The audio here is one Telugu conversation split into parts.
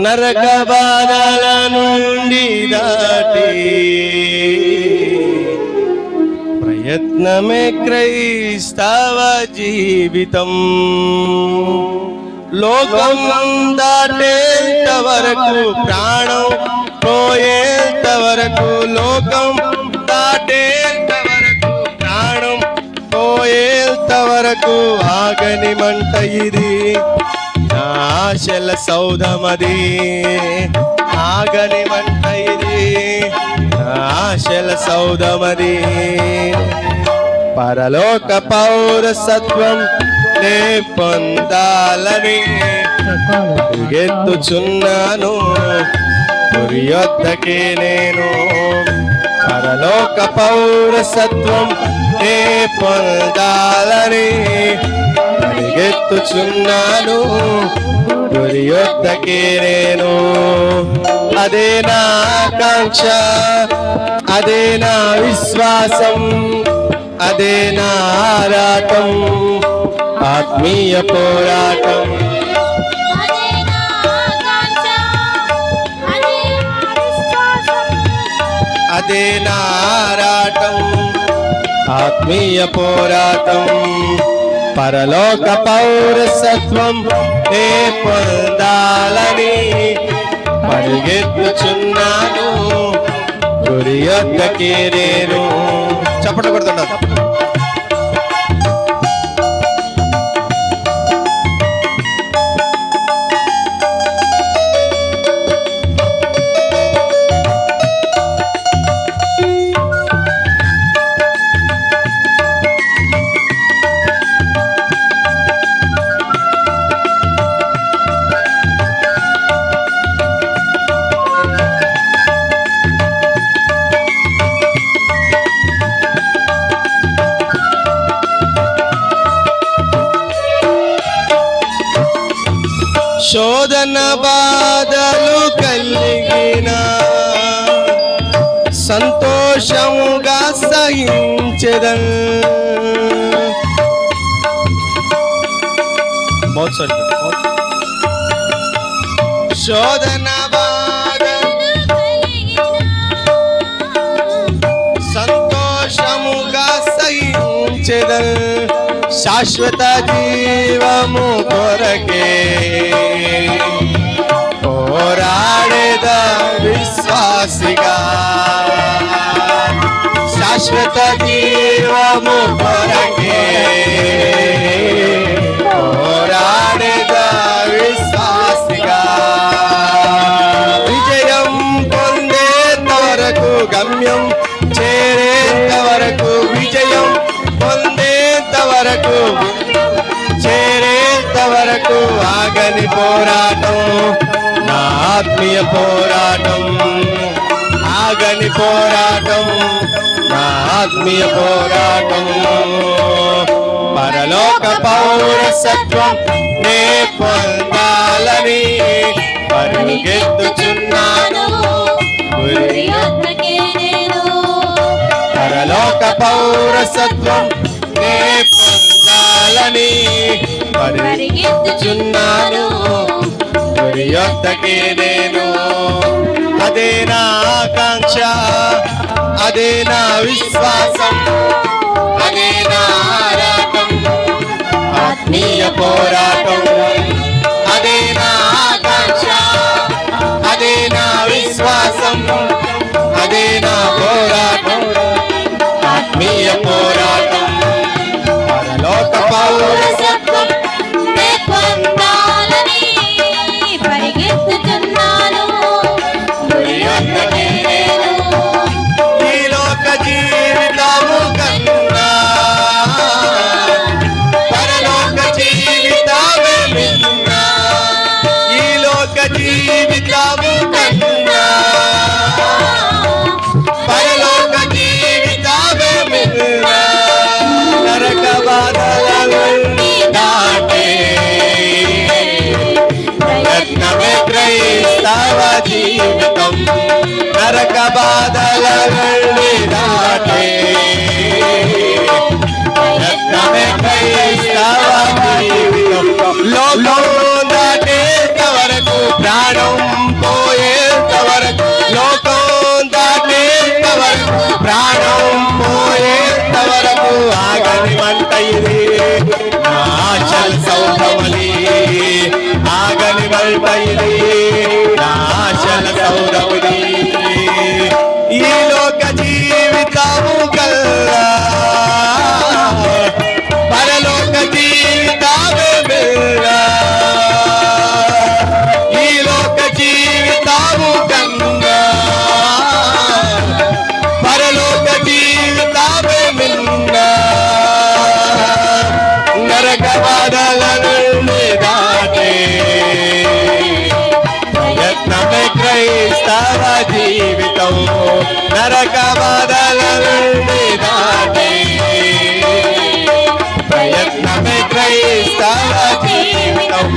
నరక బాధల నుండి దాటి ప్రయత్నమే క్రైస్తవ జీవితం. లోకం దాటేంత వరకు ప్రాణం పోయేంత వరకు లోకం దాట వరకు ఆగని మంట ఇది. నా ఆశల సౌధమది. ఆగని మంట ఇది. నా ఆశల సౌధమది. పరలోక పౌరసత్వం నే పొందాలని ఎత్తుచున్నాను. గురి నేను పరలోక పౌరసత్వం నే పొందాలని పరిగెత్తుచున్నాను గురి యొద్దకే నేను. అదే నా ఆకాంక్ష అదే నా విశ్వాసం అదే నా ఆరాటం ఆత్మీయ పోరాటం. అదే ఆత్మీయ పోరాటం పరలోక పౌరసత్వం ఏ పొందాలని పరిగెత్తుచున్నాను. గురి యొక్కకి నేను చెప్పడం కొడుతున్నాను శోధన బాధలు కలిగిన సంతోషముగా సహించదన్ శోధన బాధలు సంతోషముగా సహించదన్ శాశ్వత జీవము కొరకే శాశ్వత జీవము కొరకే పోరాడేద విశ్వాసిగా విజయం పొందేంత వరకు గమ్యం చేరేంత వరకు విజయం పొందేంత వరకు చేరేంత వరకు ఆగని పోరాటం నా ఆత్మీయ పోరాటం ఆగని పోరాటం నా ఆత్మీయ పోరాటం. పరలోక పౌరసత్వం నే పొందాలని పరుగెత్తుచున్నాను యొక్కకే పరలోక పౌరసత్వం నే పొందాలని పరిగెత్తుచున్నాను గురి యొద్దకే నేను. అదే నా ఆకాంక్ష అదే నా విశ్వాసం అదే నా ఆరాటం ఆత్మీయ పోరాటం. అదే నా ఆకాంక్ష అదే నా విశ్వాసం. తవ జీవితం నరక బాధల వెళ్ళి దాటే. రత్నమే క్రైస్తవ జీవితం. లోకం దాటేంత వరకు ప్రాణం పోయేంత వరకు లోకం దాటేంత వరకు ప్రాణం పోయేంత వరకు ఆగని మంట ఇది. ఆచల్ నరక బాధల నుండి దాటే ప్రయత్నమే క్రైస్తవ జీవితం నరక బాధల నుండి దాటే ప్రయత్నమే క్రైస్తవ జీవితం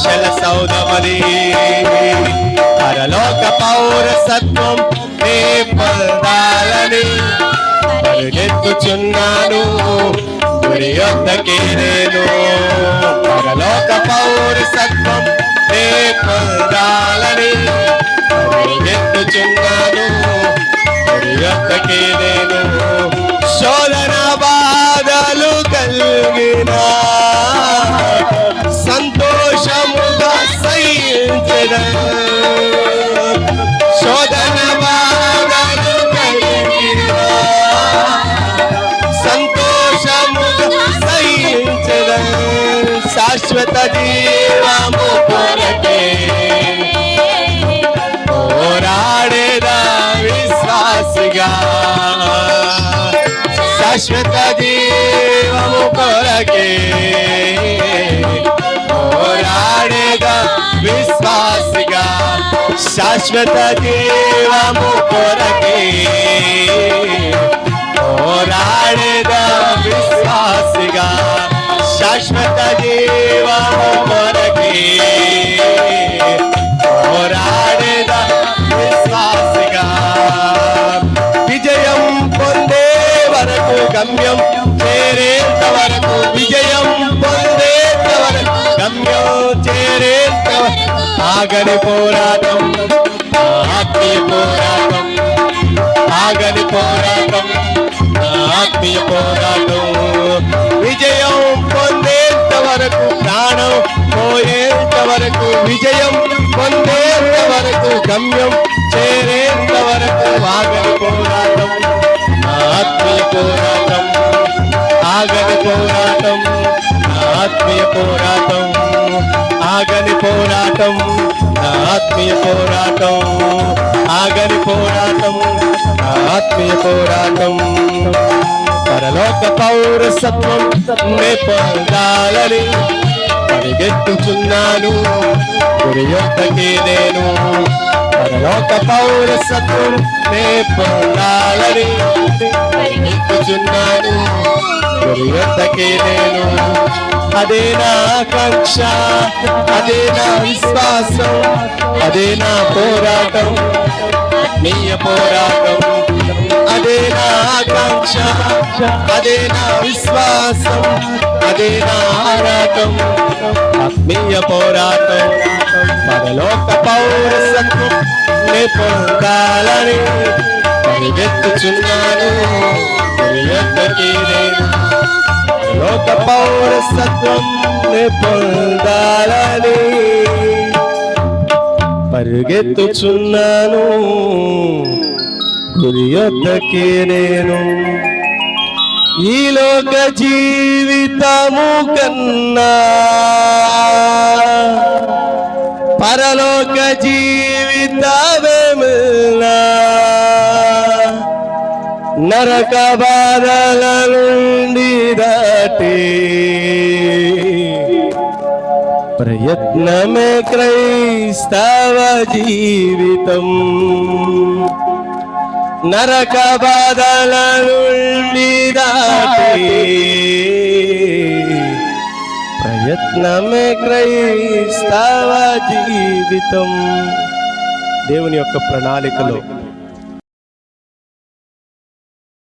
ఆశల సౌదమది పరలోక పౌరసత్వం నే పొందాలని పరిగెత్తుచున్నాను గురి యొక్కకే నేను. పరలోక పౌరసత్వం శాశ్వత జీవము కొరకే. పోరాడేదా విశ్వాసిగా. శాశ్వత జీవము కొరకే. పోరాడేదా విశ్వాసిగా. శాశ్వత జీవము కొరకే. పోరాడేదా విశ్వాసిగా. శాశ్వత జీవము కొరకే పోరాడేదా విశ్వాసిగా. విజయం పొందే వరకు గమ్యం చేరేంత వరకు విజయం పొందేంత వరకు గమ్యం చేరేంత వరకు ఆగని పోరాటం ఆత్మీయ పోరాటం ఆగని పోరాటం ఆత్మీయ పోరాటం. వరకు ప్రాణం పోయేంత వరకు విజయం పొందేంత వరకు గమ్యం చేరేంత వరకు ఆగని పోరాటం. ఆత్మీయ పోరాటం. ఆగని పోరాటం. ఆత్మీయ పోరాటం. ఆగని పోరాటం. ఆత్మీయ పోరాటం. ఆగని పోరాటం. ఆత్మీయ పోరాటం. పరలోక పౌరసత్వం నే పొందాలని పరిగెత్తుచున్నాను. గురి యొక్కకి నేను పరలోక పౌరసత్వం నే పొందాలని పరిగెత్తుచున్నాను. గురి యొక్కకి నేను అదే నా ఆకాంక్ష అదే నా విశ్వాసం అదే నా పోరాటం ఆత్మీయ పోరాటం. అదే నా ఆకాంక్ష? అదే నా విశ్వాసం? అదే నా ఆరాటం? ఆత్మీయ పోరాటం? పరలోక పౌరసత్వం? నే పొందాలని పరిగెత్తుచున్నాను గురి లోక పౌరసత్వం నే పొందాలని పరిగెత్తుచున్నాను. గురి యొద్దకి నేను ఈ లోక జీవితము కన్నా పరలోక జీవితమేమిన్నా? నరక బాధల నుండి దాటి ప్రయత్నమే క్రైస్తవ జీవితం. నరక బాధల నుండి దాటి ప్రయత్నమే క్రైస్తవ జీవితం? దేవుని యొక్క ప్రణాళికలో.